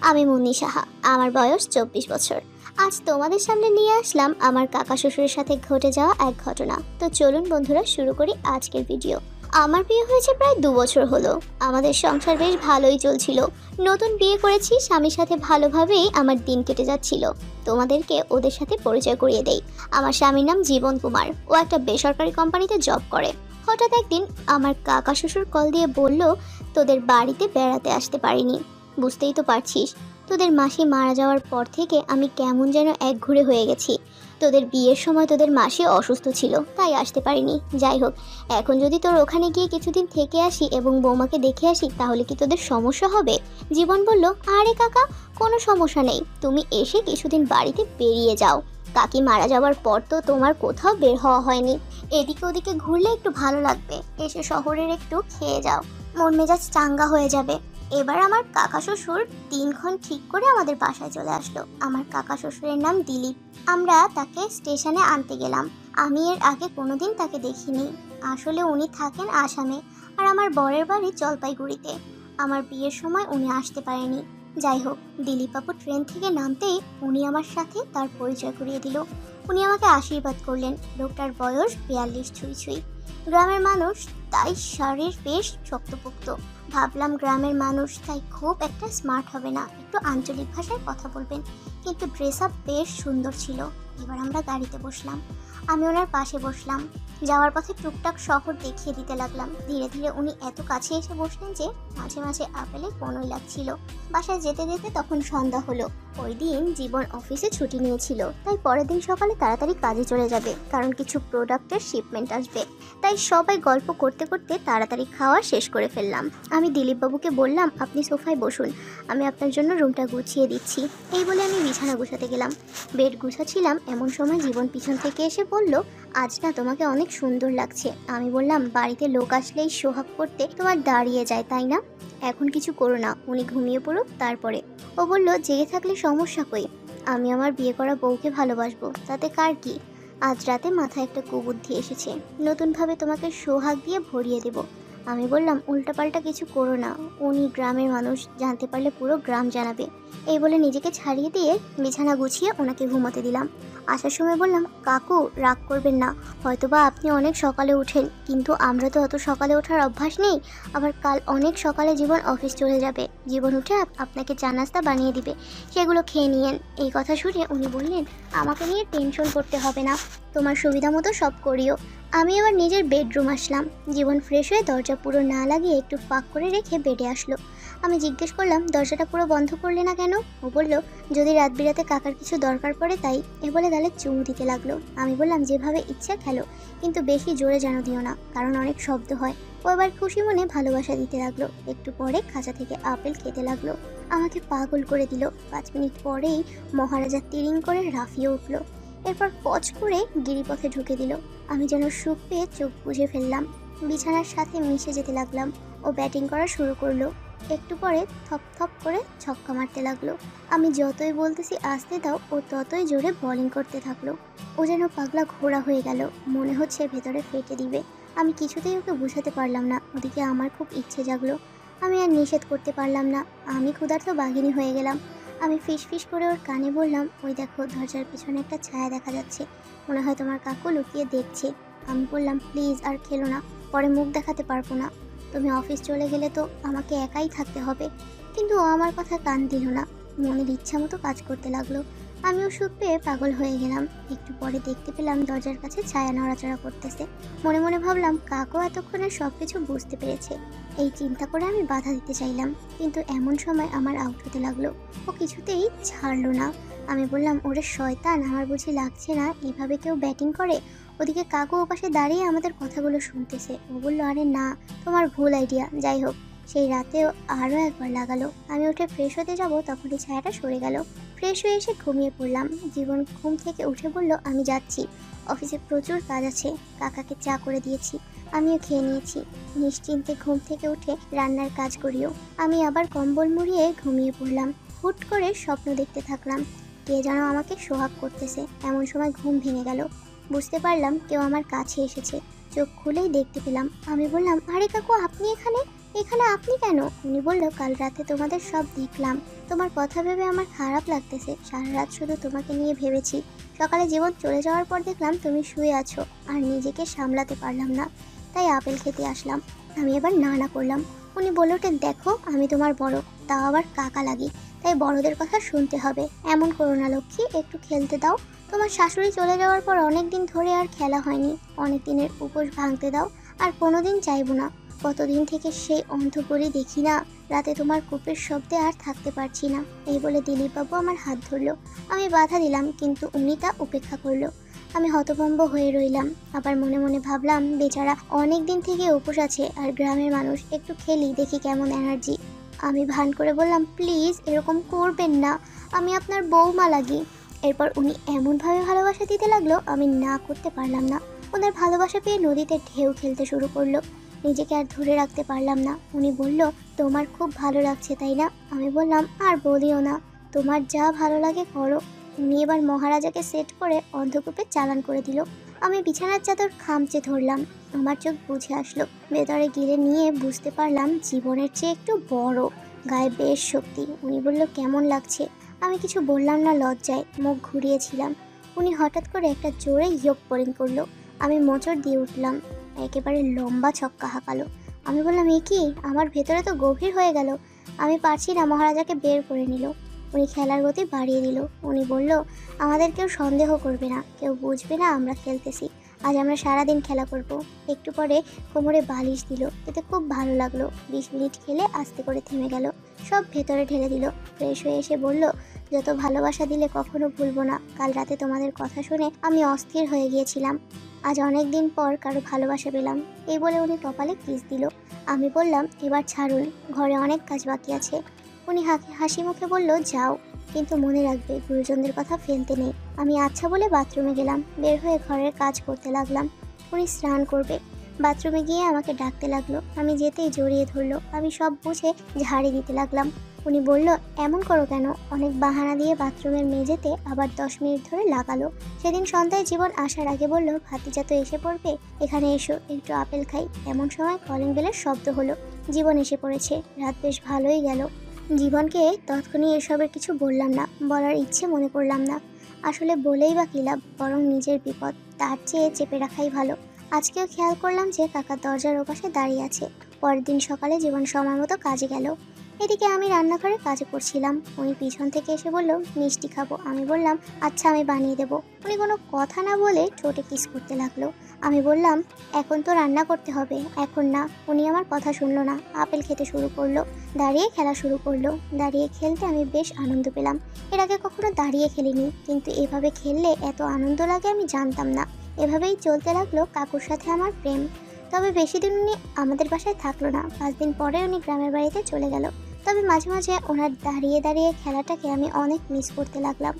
আমি মুন্নি সাহা, আমার বয়স চব্বিশ বছর। আজ তোমাদের সামনে নিয়ে আসলাম আমার কাকা শ্বশুরের সাথে ঘটে যাওয়া এক ঘটনা। তো চলুন বন্ধুরা, শুরু করি আজকের ভিডিও। আমার বিয়ে হয়েছে প্রায় দু বছর হলো। আমাদের সংসার বেশ ভালোই চলছিল। নতুন বিয়ে করেছি, স্বামীর সাথে ভালোভাবেই আমার দিন কেটে যাচ্ছিল। তোমাদেরকে ওদের সাথে পরিচয় করিয়ে দেই। আমার স্বামীর নাম জীবন কুমার। ও একটা বেসরকারি কোম্পানিতে জব করে। হঠাৎ একদিন আমার কাকা শ্বশুর কল দিয়ে বলল, তোদের বাড়িতে বেড়াতে আসতে পারিনি। বুঝতেই তো পারছিস, তোদের মাসি মারা যাওয়ার পর থেকে আমি কেমন যেন এক ঘুরে হয়ে গেছি। তোদের বিয়ের সময় তোদের মাসি অসুস্থ ছিল, তাই আসতে পারিনি। যাই হোক, এখন যদি তোর ওখানে গিয়ে কিছুদিন থেকে আসি এবং বৌমাকে দেখে আসি, তাহলে কি তোদের সমস্যা হবে? জীবন বলল, আরে কাকা, কোনো সমস্যা নেই। তুমি এসে কিছুদিন বাড়িতে বেরিয়ে যাও। কাকি মারা যাওয়ার পর তো তোমার কোথাও বের হওয়া হয়নি। এদিকে ওদিকে ঘুরলে একটু ভালো লাগবে। এসে শহরের একটু খেয়ে যাও। মন মেজাজ চাঙ্গা হয়ে যাবে। এবার আমার কাকা শ্বশুর দিনক্ষণ ঠিক করে আমাদের বাসায় চলে আসলো। আমার কাকা শ্বশুরের নাম দিলীপ। আমরা তাকে স্টেশনে আনতে গেলাম। আমি এর আগে কোনোদিন তাকে দেখিনি। আসলে উনি থাকেন আসামে আর আমার বরের বাড়ি জলপাইগুড়িতে। আমার বিয়ের সময় উনি আসতে পারেনি। যাই হোক, দিলীপ বাবু ট্রেন থেকে নামতেই উনি আমার সাথে তার পরিচয় করিয়ে দিল। উনি আমাকে আশীর্বাদ করলেন। লোকটার বয়স বিয়াল্লিশ ছুঁই ছুঁই। গ্রামের মানুষ তাই শাড়ির বেশ শক্তপোক্ত ভাবলাম গ্রামের মানুষ তাই খুব একটা স্মার্ট হবে না। একটু আঞ্চলিক ভাষায় কথা বলবেন। কিন্তু ড্রেস আপ বেশ সুন্দর ছিল। এবার আমরা গাড়িতে বসলাম। আমি ওনার পাশে বসলাম। যাওয়ার পথে টুকটাক শহর দেখিয়ে দিতে লাগলাম। ধীরে ধীরে উনি এত কাছে এসে বসলেন যে, মাঝে মাঝে আপেলে কোনোই লাগছিল। বাসায় যেতে যেতে তখন সন্ধ্যা হলো। ওই দিন জীবন অফিসে ছুটি নিয়েছিল। তাই পরের দিন সকালে তাড়াতাড়ি কাজে চলে যাবে, কারণ কিছু প্রোডাক্টের শিপমেন্ট আসবে। তাই সবাই গল্প করতে করতে তাড়াতাড়ি খাওয়া শেষ করে ফেললাম। আমি দিলীপবাবুকে বললাম, আপনি সোফায় বসুন। আমি আপনার জন্য রুমটা গুছিয়ে দিচ্ছি। এই বলে আমি বিছানা গুছাতে গেলাম। বেড গুছাচ্ছিলাম। এমন সময় জীবন পিছন থেকে এসে বলল, আজ না তোমাকে অনেক সুন্দর লাগছে। আমি বললাম, বাড়িতে লোক আসলেই সোহাগ করতে তোমার দাঁড়িয়ে যায়, তাই না? এখন কিছু করো না, উনি ঘুমিয়ে পড়ুক, তারপরে। ও বলল জেগে থাকলে সমস্যা কই? আমি আমার বিয়ে করা বউকে ভালোবাসবো, তাতে কার কি? আজ রাতে মাথায় একটা কুবুদ্ধি এসেছে, নতুনভাবে তোমাকে সোহাগ দিয়ে ভরিয়ে দেব। আমি বললাম, উল্টাপাল্টা কিছু করো না, উনি গ্রামের মানুষ, জানতে পারলে পুরো গ্রাম জানাবে। এই বলে নিজেকে ছাড়িয়ে দিয়ে বিছানা গুছিয়ে ওনাকে ঘুমাতে দিলাম। আসার সময় বললাম, কাকু, রাগ করবেন না। হয়তোবা আপনি অনেক সকালে উঠেন কিন্তু আমরা তো অত সকালে ওঠার অভ্যাস নেই। আবার কাল অনেক সকালে জীবন অফিস চলে যাবে। জীবন উঠে আপনাকে চা নাস্তা বানিয়ে দিবে। সেগুলো খেয়ে নিয়েন। এই কথা শুনে উনি বললেন, আমাকে নিয়ে টেনশন করতে হবে না। তোমার সুবিধা মতো সব করিও। আমি এবার নিজের বেডরুম আসলাম। জীবন ফ্রেশ হয়ে দরজা পুরো না লাগিয়ে একটু ফাঁক করে রেখে বেডে আসলো। আমি জিজ্ঞেস করলাম, দরজাটা পুরো বন্ধ করলে না কেন? ও বলল, যদি রাত বিরাতে কাকার কিছু দরকার পড়ে তাই। এ বলে গালে চুমু দিতে লাগল। আমি বললাম, যেভাবে ইচ্ছা খেলো, কিন্তু বেশি জোরে যেন দিও না, কারণ অনেক শব্দ হয়। ও এবার খুশি মনে ভালোবাসা দিতে লাগল। একটু পরে খাঁচা থেকে আপেল খেতে লাগল। আমাকে পাগল করে দিল। পাঁচ মিনিট পরেই মহারাজা তিরিং করে রাফিয়ে উঠল। এরপর পচ করে গিরিপথে ঢুকে দিল। আমি যেন সুখ পেয়ে চোখ বুঝে ফেললাম। বিছানার সাথে মিশে যেতে লাগলাম ও ব্যাটিং করা শুরু করল। একটু পরে থপ থপ করে ছক্কা মারতে লাগল। আমি যতই বলতেছি আসতে দাও ও ততই জোরে বলিং করতে থাকল। ও যেন পাগলা ঘোড়া হয়ে গেল। মনে হচ্ছে ভেতরে ফেটে দিবে। আমি কিছুতেই ওকে বোঝাতে পারলাম না। ওদিকে আমার খুব ইচ্ছে জাগলো। আমি আর নিষেধ করতে পারলাম না। আমি ক্ষুধার্ত বাঘিনী হয়ে গেলাম। আমি ফিস ফিস করে ওর কানে বললাম, ওই দেখো, দরজার পিছনে একটা ছায়া দেখা যাচ্ছে। মনে হয় তোমার কাকু লুকিয়ে দেখছে। আমি বললাম, প্লিজ, আর খেলো না। পরে মুখ দেখাতে পারব না। তুমি অফিস চলে গেলে তো আমাকে একাই থাকতে হবে। কিন্তু ও আমার কথা কান দিল না। মনের ইচ্ছা মতো কাজ করতে লাগল। আমিও সুখ পেয়ে পাগল হয়ে গেলাম। একটু পরে দেখতে পেলাম দরজার কাছে ছায়া নড়াচড়া করতেছে। মনে মনে ভাবলাম কাকও এতক্ষণে সব কিছু বুঝতে পেরেছে। এই চিন্তা করে আমি বাধা দিতে চাইলাম। কিন্তু এমন সময় আমার আউট হতে লাগল। ও কিছুতেই ছাড়লো না। আমি বললাম, ওরে শয়তান, আমার বুঝি লাগছে না এভাবে কেউ ব্যাটিং করে? ওদিকে কাকু ওপাশে দাঁড়িয়ে আমাদের কথাগুলো শুনতেছে। ও বলল, আরে না, তোমার ভুল আইডিয়া যাই হোক, সেই রাতেও আরও একবার লাগালো। আমি উঠে ফ্রেশ হতে যাব, তখনই ছায়াটা সরে গেল। ফ্রেশ হয়ে এসে ঘুমিয়ে পড়লাম। জীবন ঘুম থেকে উঠে বলল, আমি যাচ্ছি। অফিসে প্রচুর কাজ আছে। কাকাকে চা করে দিয়েছি। আমিও খেয়ে নিয়েছি। নিশ্চিন্তে ঘুম থেকে উঠে রান্নার কাজ করিও। আমি আবার কম্বল মুড়িয়ে ঘুমিয়ে পড়লাম। হুট করে স্বপ্ন দেখতে থাকলাম। কে যেন আমাকে সোহাগ করতেছে। এমন সময় ঘুম ভেঙে গেল। বুঝতে পারলাম কেউ আমার কাছে এসেছে। চোখ খুলেই দেখতে পেলাম। আমি বললাম, আরে কাকু, আপনি এখানে? এখানে আপনি কেন? উনি বলল, কাল রাতে তোমাদের সব দেখলাম। তোমার কথা ভেবে আমার খারাপ লাগতেছে। সারা রাত শুধু তোমাকে নিয়ে ভেবেছি। সকালে জীবন চলে যাওয়ার পর দেখলাম তুমি শুয়ে আছো, আর নিজেকে সামলাতে পারলাম না। তাই আপেল খেতে আসলাম। আমি এবার না না করলাম। উনি বলে ওঠেন দেখো, আমি তোমার বড়। তাও আবার কাকা লাগি। তাই বড়দের কথা শুনতে হবে। এমন করো না, লক্ষ্মী। একটু খেলতে দাও। তোমার শাশুড়ি চলে যাওয়ার পর অনেক দিন ধরে আর খেলা হয়নি। অনেক দিনের উপোস ভাঙতে দাও। আর কোনোদিন চাইব না। কতদিন থেকে সেই অন্ধকারে দেখি না, রাতে তোমার কূপের শব্দে আর থাকতে পারছি না। এই বলে দিলীপবাবু আমার হাত ধরলো। আমি বাধা দিলাম, কিন্তু উনি তা উপেক্ষা করল। আমি হতভম্ব হয়ে রইলাম। আবার মনে মনে ভাবলাম, বেচারা অনেক দিন থেকে উপোস আছে আর গ্রামের মানুষ একটু খেলি, দেখি কেমন এনার্জি আমি ভান করে বললাম, প্লিজ, এরকম করবেন না। আমি আপনার বৌমা লাগি। এরপর উনি এমনভাবে ভালোবাসা দিতে লাগল, আমি না করতে পারলাম না। ওনার ভালোবাসা পেয়ে নদীতে ঢেউ খেলতে শুরু করল। নিজেকে আর ধরে রাখতে পারলাম না। উনি বলল, তোমার খুব ভালো লাগছে, তাই না? আমি বললাম, আর বলিও না। তোমার যা ভালো লাগে করো। উনি এবার মহারাজাকে সেট করে অন্ধকূপে চালান করে দিল। আমি বিছানার চাদর খামচে ধরলাম। আমার চোখ বুঝে আসলো। ভেতরে গিলে নিয়ে বুঝতে পারলাম জীবনের চেয়ে একটু বড়, গায়ে বেশ শক্তি। উনি বলল, কেমন লাগছে? আমি কিছু বললাম না লজ্জায়, মুখ ঘুরিয়েছিলাম। উনি হঠাৎ করে একটা জোরে ইয়োগ পরিং করল। আমি মোচড় দিয়ে উঠলাম। একেবারে লম্বা ছক্কা হাঁকালো। আমি বললাম, এ কি? আমার ভেতরে তো গভীর হয়ে গেল। আমি পারছি না। মহারাজাকে বের করে নিল। উনি খেলার গতি বাড়িয়ে দিল। উনি বলল, আমাদের কেউ সন্দেহ করবে না। কেউ বুঝবে না আমরা খেলতেছি। আজ আমরা সারাদিন খেলা করব। একটু পরে কোমরে বালিশ দিল। এতে খুব ভালো লাগল। বিশ মিনিট খেলে আস্তে করে থেমে গেল। সব ভেতরে ঢেলে দিল। ফ্রেশ হয়ে এসে বলল, যত ভালোবাসা দিলে কখনো ভুলবো না। কাল রাতে তোমাদের কথা শুনে আমি অস্থির হয়ে গিয়েছিলাম। আজ অনেক দিন পর কারও ভালোবাসা পেলাম। এই বলে উনি কপালে কিস দিল। আমি বললাম, এবার ছাড়ুন, ঘরে অনেক কাজ বাকি আছে। উনি হাসি হাসি মুখে বলল, যাও। কিন্তু মনে রাখবে, গুরুজনদের কথা ফেলতে নেই। আমি আচ্ছা বলে বাথরুমে গেলাম, বের হয়ে ঘরের কাজ করতে লাগলাম। উনি স্নান করবে। বাথরুমে গিয়ে আমাকে ডাকতে লাগল। আমি যেতেই জড়িয়ে ধরলো। আমি সব বুঝে ঝাড়ি দিতে লাগলাম। উনি বলল, এমন করো কেন? অনেক বাহানা দিয়ে বাথরুমের মেঝেতে আবার দশ মিনিট ধরে লাগালো। সেদিন সন্ধ্যায় জীবন আসার আগে বলল, ভাতিজা তো এসে পড়বে, এখানে এসো, একটু আপেল খাই। এমন সময় কলিং বেলের শব্দ হলো, জীবন এসে পড়েছে, রাত বেশ ভালোই গেল। জীবনকে তৎক্ষণি এসবের কিছু বললাম না, বলার ইচ্ছে মনে করলাম না। আসলে বলেই বা কী লাভ, বরং নিজের বিপদ, তার চেয়ে চেপে রাখাই ভালো। আজকেও খেয়াল করলাম যে কাকা দরজার ওপাশে দাঁড়িয়ে আছে। পরের দিন সকালে জীবন সময় মতো কাজে গেল। এদিকে আমি রান্নাঘরে কাজ করছিলাম উনি পিছন থেকে এসে বলল, মিষ্টি খাব। আমি বললাম আচ্ছা আমি বানিয়ে দেবো। উনি কোনো কথা না বলে ঠোঁটে কিস করতে লাগল। আমি বললাম, এখন তো রান্না করতে হবে, এখন না। উনি আমার কথা শুনলো না। আপেল খেতে শুরু করল, দাঁড়িয়ে খেলা শুরু করল। দাঁড়িয়ে খেলতে আমি বেশ আনন্দ পেলাম। এর আগে কখনো দাঁড়িয়ে খেলিনি, কিন্তু এভাবে খেললে এত আনন্দ লাগে আমি জানতাম না। এভাবেই চলতে লাগল কাকুর সাথে আমার প্রেম। তবে বেশি দিন উনি আমাদের বাসায় থাকল না। পাঁচ দিন পরে উনি গ্রামের বাড়িতে চলে গেল। তবে মাঝে মাঝে ওনার দাঁড়িয়ে দাঁড়িয়ে খেলাটাকে আমি অনেক মিস করতে লাগলাম।